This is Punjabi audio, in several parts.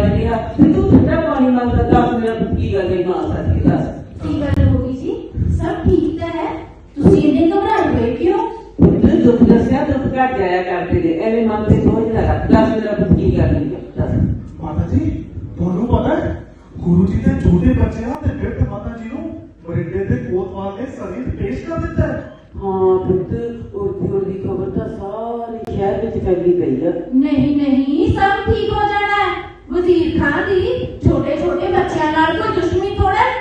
ਰਿਹਾ ਤੇ ਤੂੰ ਠੰਡਾ ਪਾਣੀ ਮੰਗਦਾ ਦੱਸ ਮੇਰਾ ਕੀ ਗੱਲ ਹੈ ਮਾਂ ਸਾਡੀ ਦੱਸ ਕੀ ਗੱਲ ਹੋ ਗਈ ਜੀ? ਸਭ ਠੀਕ ਤਾਂ ਹੈ? ਤੁਸੀਂ ਇੰਨੇ ਘਬਰਾਏ ਹੋਏ ਕਿਉਂ? ਤੂੰ ਦੁੱਖ ਦੱਸਿਆ ਦੁੱਖ ਘਟ ਜਾਇਆ ਕਰਦੇ ਨੇ। ਐਵੇਂ ਮਨ ਤੇ ਬੋਝ ਨਾ ਰੱਖ। ਦੱਸ ਮੇਰਾ ਕੀ ਕਰਨੀ ਹੈ ਦੱਸ। ਮਾਤਾ ਜੀ ਤੁਹਾਨੂੰ ਪਤਾ ਹੈ ਗੁਰੂ ਜੀ ਦੇ ਛੋਟੇ ਬੱਚਿਆਂ ਤੇ ਬਿਰਧ ਮਾਤਾ ਜੀ ਨੂੰ ਬਰਿੰਡੇ ਦੇ ਕੋਤਵਾਲ ਨੇ ਸਰੀਰ ਪੇਸ਼ ਕਰ ਦਿੱਤਾ ਹੈ। ਹਾਂ ਪੁੱਤ ਉਰਦੀ ਉਰਦੀ ਖਬਰ ਤਾਂ ਸਾਰੇ ਸ਼ਹਿਰ ਵਿੱਚ ਫੈਲੀ ਪਈ ਆ। ਨਹੀਂ ਨਹੀਂ ਸਭ ਠੀਕ ਹੋ ਜਾਣਾ ਹੈ ਵਜ਼ੀਰ ਖਾਨ ਦੀ ਛੋਟੇ ਛੋਟੇ ਬੱਚਿਆਂ ਨਾਲ ਕੋਈ ਦੁਸ਼ਮਣੀ ਥੋੜਾ ਹੈ।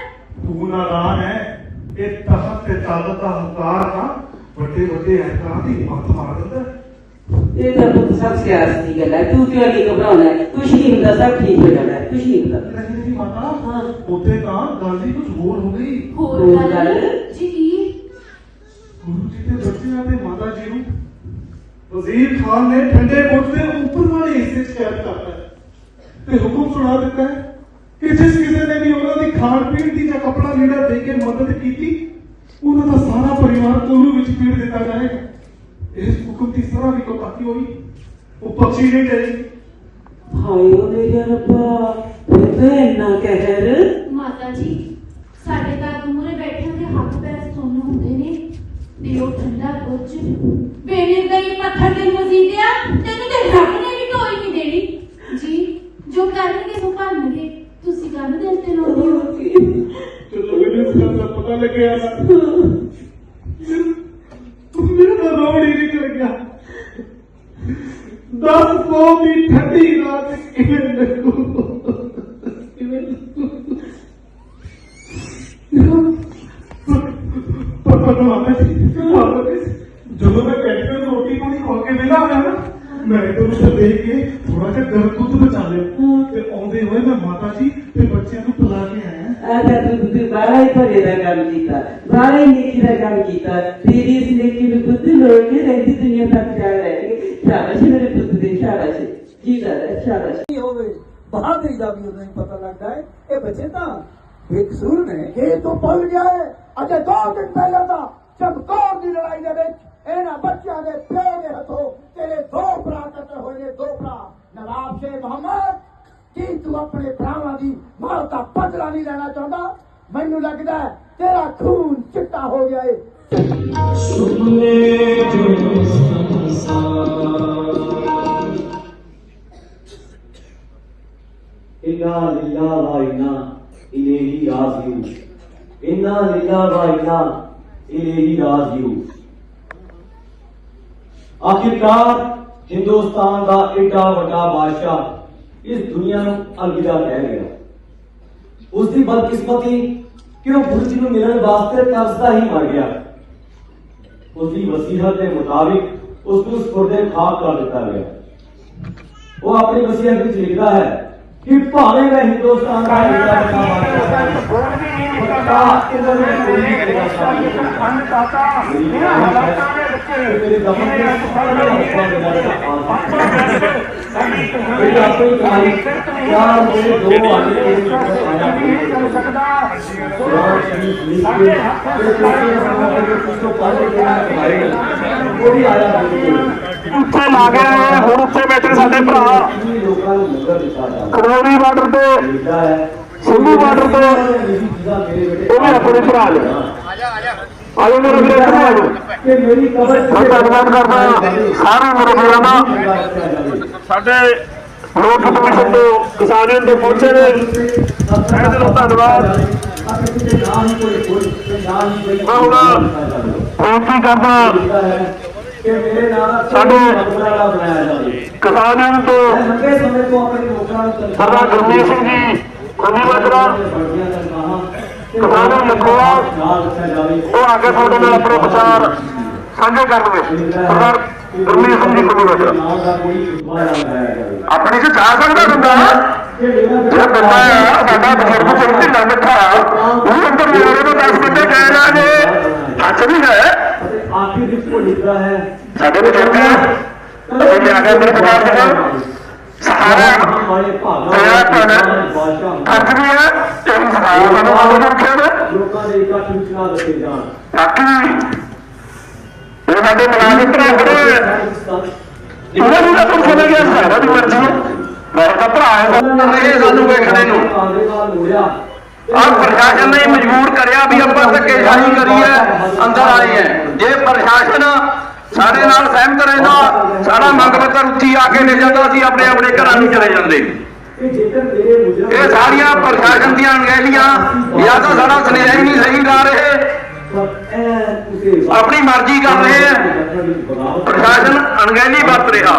ਤੂੰ ਨਾਦਾਨ ਹੈ ਇਹ ਤੇ ਦਾ ਹੰਕਾਰ ਨਾ ਵੱਡੇ ਵੱਡੇ ਅਹੰਕਾਰ ਦੀ ਮੱਤ ਮਾਰ ਦਿੰਦਾ। ਇਹ ਤਾਂ ਪੁੱਤ ਸਭ ਸਿਆਸਤ ਦੀ ਗੱਲ ਹੈ ਤੂੰ ਕਿਉਂ ਨਹੀਂ ਘਬਰਾਉਣਾ ਹੈ ਕੁਛ ਨਹੀਂ ਹੁੰਦਾ ਸਭ ਠੀਕ ਹੋ ਜਾਣਾ ਹੈ ਕੁਛ ਨਹੀਂ ਹੁੰਦਾ ਨਹੀਂ ਨਹੀਂ ਮਾਤਾ ਹਾਂ। ਉੱਤੇ ਤਾਂ ਗੱਲ ਹੀ ਕੁਝ ਹੋਰ ਹੋ ਗਈ ਹੋਰ ਹੋਰ ਗੱਲ ਗੱਲ? ਜੀ ਕੀ ਗੁਰੂ ਜੀ ਦੇ ਬੱਚਿਆਂ ਤੇ ਮਾਤਾ ਜੀ ਨੂੰ ਵਜ਼ੀਰ ਖਾਨ ਨੇ ਠੰਡੇ ਬੁੱਤ ਦੇ ਉੱਪਰ ਵਾਲੇ ਹਿੱਸੇ 'ਚ ਕੈਦ ਕਰਤਾ ਹੈ ਤੇ ਹੁਕਮ ਸੁਣਾ ਦਿੱਤਾ ਹੈ ਕਿ ਜਿਸ ਕਿਸੇ ਨੇ ਵੀ ਉਹਨਾਂ ਦੀ ਖਾਣ ਪੀਣ ਦੀ ਜਾਂ ਕਪੜਾ ਲੀੜਾ ਦੇ ਕੇ ਮਦਦ ਕੀਤੀ ਉਹਨਾਂ ਦਾ ਸਾਰਾ ਪਰਿਵਾਰ ਕੋਲੂ ਵਿੱਚ ਪੀੜ ਦਿੱਤਾ ਜਾਏਗਾ ਇਸ ਹੁਕਮ ਦੀ ਸਾਰਾ ਵੀ ਕੋਤਾਹੀ ਹੋਈ। ਉਹ ਬਖਸ਼ੀ ਨਹੀਂ ਗਈ ਹਾਏ ਓ ਮੇਰੇ ਰੱਬਾ ਪੁੱਤ ਇੰਨਾ ਕਹਿਰ। ਮਾਤਾ ਜੀ ਸਾਡੇ ਘਰ ਮੂਰੇ ਬੈਠਿਆਂ ਦੇ ਹੱਥ ਪੈਰ ਸੁੰਨ ਹੁੰਦੇ ਨੇ। ਤੇ ਉਹ ਠੰਡਾ ਕੁਝ। ਬੇਨਿਰ ਦਾ ਹੀ ਪੱਥਰ ਦੇ ਮਜ਼ੀਦਿਆ ਤੈਨੂੰ ਤੇ ਰੱਬ ਨੇ ਵੀ ਕੋਈ ਨਹੀਂ ਦੇਣੀ ਜੀ ਜੋ ਕਰਨਗੇ ਉਹ ਕਰਨਗੇ ਤੁਸੀਂ ਕਰਨ ਦਿਲ ਤੇ ਲਾਉਂਦੇ ਹੋ ਜਦੋਂ ਮੈਨੂੰ ਇਸ ਗੱਲ ਦਾ ਪਤਾ ਲੱਗਿਆ ਨਾ ਮੇਰੇ ਤਾਂ ਰੋੜ ਹੀ ਨਿਕਲ ਗਿਆ। ਦਸ ਸੌ ਦੀ ਠੰਡੀ ਰਾਤ ਕਿਵੇਂ ਲੱਗੂ? ਕਿਵੇਂ ਪਰ ਪਰ ਮਾਤਾ ਜੀ ਜਦੋਂ ਮੈਂ ਕੈਂਟਰ ਨੂੰ ਰੋਟੀ ਪਾਣੀ ਖਵਾ ਕੇ ਵਿਹਲਾ ਹੋਇਆ ਨਾ ਮੈਂ ਉਧਰ ਦੇਖ ਕੇ ਥੋੜਾ ਜਿਹਾ ਗਰਮ ਦੁੱਧ ਬਚਾ ਲਿਆ। ਤੇ ਆਉਂਦੇ ਹੋਏ ਮੈਂ ਮਾਤਾ ਜੀ ਬੱਚਿਆਂ ਨੂੰ ਪਿਲਾ ਕੇ ਆਇਆ। ਆ ਤਾਂ ਤੂੰ ਤੂੰ ਬਾਹਲਾ ਹੀ ਭਰੇ ਦਾ ਕੰਮ ਕੀਤਾ ਬਾਹਲਾ ਹੀ ਨੇਕੀ ਦਾ ਕੰਮ ਕੀਤਾ। ਤੇਰੀ ਇਸ ਨੇਕੀ ਨੂੰ ਬੁੱਧ ਲੋੜ ਕੇ ਰਹਿੰਦੀ ਦੁਨੀਆ ਤੱਕ ਜਾ ਰਹੇ ਸ਼ਾਬਾਸ਼ ਮੇਰੇ ਪੁੱਤ ਦੇ ਸ਼ਾਬਾਸ਼। ਜੀ ਦਾ ਸ਼ਾਬਾਸ਼। ਕੀ ਹੋਵੇ ਬਹਾਦਰੀ ਦਾ ਵੀ ਹੀ ਪਤਾ ਲੱਗਦਾ ਹੈ। ਇਹ ਬੱਚੇ ਤਾਂ ਬੇਕਸੂਰ ਨੇ ਇਹ ਤੋਂ ਭੁੱਲ ਗਿਆ ਹੈ ਅਜੇ ਦੋ ਦਿਨ ਪਹਿਲਾਂ ਤਾਂ ਚਮਕੌਰ ਦੀ ਲੜਾਈ ਦੇ ਵਿੱਚ ਇਹਨਾਂ ਬੱਚਿਆਂ ਦੇ ਪਿਓ ਦੇ ਹੱਥੋਂ ਤੇਰੇ ਦੋ ਭਰਾ ਕਤਲ ਹੋਏ ਨੇ ਦੋ ਭਰਾ। ਨਵਾਬ ਸ਼ੇਖ ਮੁਹੰਮਦ ਕੀ ਤੂੰ ਆਪਣੇ ਭਰਾਵਾਂ ਦੀ ਮੌਤ ਦਾ ਬਦਲਾ ਨਹੀਂ ਲੈਣਾ ਚਾਹੁੰਦਾ? ਮੈਨੂੰ ਲੱਗਦਾ ਤੇਰਾ ਖੂਨ ਚਿੱਟਾ ਹੋ ਗਿਆ ਏ। ਸੁਪਨੇ ਜੋ ਸੰਸਾਰ ਇਨਾ ਲਿਲਾ ਵਾ ਇਨਾ ਇਲੇਹੀ ਇਨਾ ਲਿਲਾ ਵਾ ਇਨਾ ਇਲੇਹੀ ਆਖਿਰਕਾਰ ਹਿੰਦੁਸਤਾਨ ਦਾ ਏਡਾ ਵੱਡਾ ਬਾਦਸ਼ਾਹ ਇਸ ਦੁਨੀਆ ਨੂੰ ਅਲਵਿਦਾ ਕਹਿ ਗਿਆ ਉਸ ਦੀ ਬਦਕਿਸਮਤੀ ਕਿ ਉਹ ਗੁਰੂ ਜੀ ਨੂੰ ਮਿਲਣ ਵਾਸਤੇ ਤਰਸਦਾ ਹੀ ਮਰ ਗਿਆ? ਉਸ ਦੀ ਵਸੀਹਤ ਦੇ ਮੁਤਾਬਿਕ ਉਸ ਨੂੰ ਸਪੁਰਦੇ ਖਾਕ ਕਰ ਦਿੱਤਾ ਗਿਆ। ਉਹ ਆਪਣੀ ਵਸੀਹਤ ਵਿੱਚ ਲਿਖਦਾ ਹੈ ਕਿ ਭਾਵੇਂ ਮੈਂ ਹਿੰਦੁਸਤਾਨ ਦਾ ਵੱਡਾ ਬਾਦਸ਼ਾਹ ਪੱਕਾ ਇਹਨਾਂ ਨੂੰ ਕੋਈ ਨਹੀਂ ਕਰੇਗਾ ਸਾਥ ਮੇਰੀ ਹਾਲਾਤਾਂ ਦੇ ਵਿੱਚ ਮੇਰੇ ਦਮਨ ਦੇ ਸਾਰੇ ਹੱਥਾਂ ਦੇ ਨਾਲ ਮੇਰੀ ਆਪਣੀ ਕਹਾਣੀ ਯਾਰ ਮੇਰੇ ਦੋ ਕੇ ਆਇਆ ਨਹੀਂ ਸਕਦਾ। ਕੁਰਾਨ ਸ਼ਰੀਫ ਲਿਖ ਕੋਈ ਆਇਆ ਉੱਥੇ ਲਾ ਗਏ ਹੁਣ ਉੱਥੇ ਬੈਠੇ ਸਾਡੇ ਭਰਾ। ਲੋਕਾਂ ਕਰੋੜੀ ਬਾਰਡਰ ਤੇ, ਸਿੰਧੂ ਬਾਰਡਰ ਤੇ, ਉਹ ਵੀ ਆਪਣੇ ਭਰਾ ਨੇ। ਆਜੋ ਮੇਰੇ ਵੀਰੇ ਇੱਧਰ ਨੂੰ ਮੈਂ ਧੰਨਵਾਦ ਕਰਦਾ ਸਾਰੇ ਮੇਰੇ ਵੀਰਾਂ ਦਾ। ਸਾਡੇ ਲੋਕ ਕਮਿਸ਼ਨ ਤੋਂ ਕਿਸਾਨ ਯੂਨੀਅਨ ਤੋਂ ਪਹੁੰਚੇ ਨੇ। ਤਹਿ ਦਿਲੋਂ ਧੰਨਵਾਦ। ਮੈਂ ਹੁਣ ਬੇਨਤੀ ਕਰਦਾ ਸਾਡੇ ਵਾਲਾ ਤੋਂ ਸਰਦਾਰ ਗੁਰਮੀਤ ਸਿੰਘ ਜੀ ਕੁੰਡੀ ਮਾਜਰਾ ਕਿਸਾਨਾਂ ਲਖੋਆ ਉਹ ਆ ਕੇ ਤੁਹਾਡੇ ਨਾਲ ਆਪਣਾ ਵਿਚਾਰ ਸਾਂਝੇ ਕਰਨਗੇ ਸਰਦਾਰ ਗੁਰਮੀਤ ਸਿੰਘ ਜੀ ਕੁੰਡੀ ਮਾਜਰਾ ਆਪਣੇ ਦਾ। ਕੋਈ ਦੁਬਾਰਾ ਚ ਜਾ ਸਕਦਾ ਬੰਦਾ। ਕਿ ਮੇਰਾ ਜੇ ਬੰਦਾ ਆ ਸਾਡਾ ਬਜ਼ੁਰਗ ਸਿੰਘ ਢਿੱਲਾ ਮਿੱਠਾ ਉਹ ਅੰਦਰ ਮੇਰੇ ਨੂੰ ਦੱਸ ਦਿੰਦੇ ਗਏ ਨਾ ਜੇ ਸੱਚ ਵੀ ਹੈ ਅਤੇ ਆਖਿਰ ਵਿੱਚ ਉਹ ਲਿਖਦਾ ਹੈ ਸਾਡੇ ਬਜ਼ੁਰਗ ਉਹ ਲਿਆ ਕੇ ਅੰਦਰ ਵਿਚਾਰ ਸਕਣ ਸਹਾਰਾ ਵਾਲੇ ਭਾਗਾਂ ਦਇਆ ਭੈਣ ਬਾਦਸ਼ਾਹ ਫਰਜ਼ ਵੀ ਹੈ ਇਹ ਸਹਾਰਾ ਸਾਨੂੰ ਆਦਰ ਰੱਖਿਆ ਨੇ ਲੋਕਾਂ ਦੇ ਇਕੱਠ ਵਿੱਚ ਨਾ ਰੱਖੇ ਜਾਣ ਬਾਕੀ ਇਹ ਸਾਡੇ ਮੁਲਾਜ਼ਮ ਭਰਾ ਖੜੇ ਹੋਏ ਆ। ਉਹਨਾਂ ਨੂੰ ਤਾਂ ਭਰਾ, ਇਹ ਸਾਨੂੰ ਵੇਖਣੇ ਨੂੰ ਆਗੇ ਪ੍ਰਸ਼ਾਸਨ ਨੇ ਮਜਬੂਰ ਕਰਿਆ ਵੀ ਆਪਾਂ ਧੱਕੇਸ਼ਾਹੀ ਕਰੀਏ, ਅੰਦਰ ਆਏ ਹੈ ਜੇ ਪ੍ਰਸ਼ਾਸਨ ਸਾਡੇ ਨਾਲ ਸਹਿਮਤ ਰਹਿੰਦਾ, ਸਾਡਾ ਮੰਗ ਪੱਤਰ ਉੱਥੀ ਆ ਕੇ ਲੈ ਜਾਂਦਾ ਸੀ ਆਪਣੇ ਆਪਣੇ ਘਰਾਂ ਨੂੰ ਚਲੇ ਜਾਂਦੇ। ਇਹ ਸਾਰੀਆਂ ਪ੍ਰਸ਼ਾਸਨ ਦੀਆਂ ਅਣਗਹਿਲੀਆਂ, ਜਾਂ ਤਾਂ ਸਾਡਾ ਸੁਨੇਹਾ ਹੀ ਨਹੀਂ ਸਹੀ ਗਾ ਰਹੇ। ਆਪਣੀ ਮਰਜ਼ੀ ਕਰ ਰਹੇ। ਪ੍ਰਸ਼ਾਸਨ ਅਣਗਹਿਲੀ ਵਰਤ ਰਿਹਾ।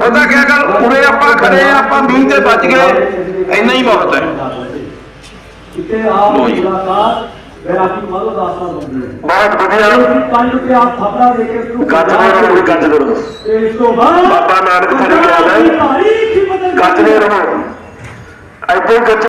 ਪਤਾ ਕਿਆ ਗੱਲ? ਉਰੇ ਆਪਾਂ ਖੜੇ ਆ ਆਪਾਂ ਮੀਂਹ ਤੇ ਬਚ ਗਏ। ਇੰਨਾ ਹੀ ਬਹੁਤ ਹੈ। ਕਿਤੇ ਆਪ। ਮੁਲਾਕਾਤ ਬਹੁਤ ਵਧੀਆ। ਆਪ ਦੇ ਕੇ ਰਹੋ ਰਹੋ ਇਸ ਤੋਂ ਬਾਅਦ ਬਾਬਾ ਨਾਨਕ ਹੈ, ਰਹੋ ਗੱਜ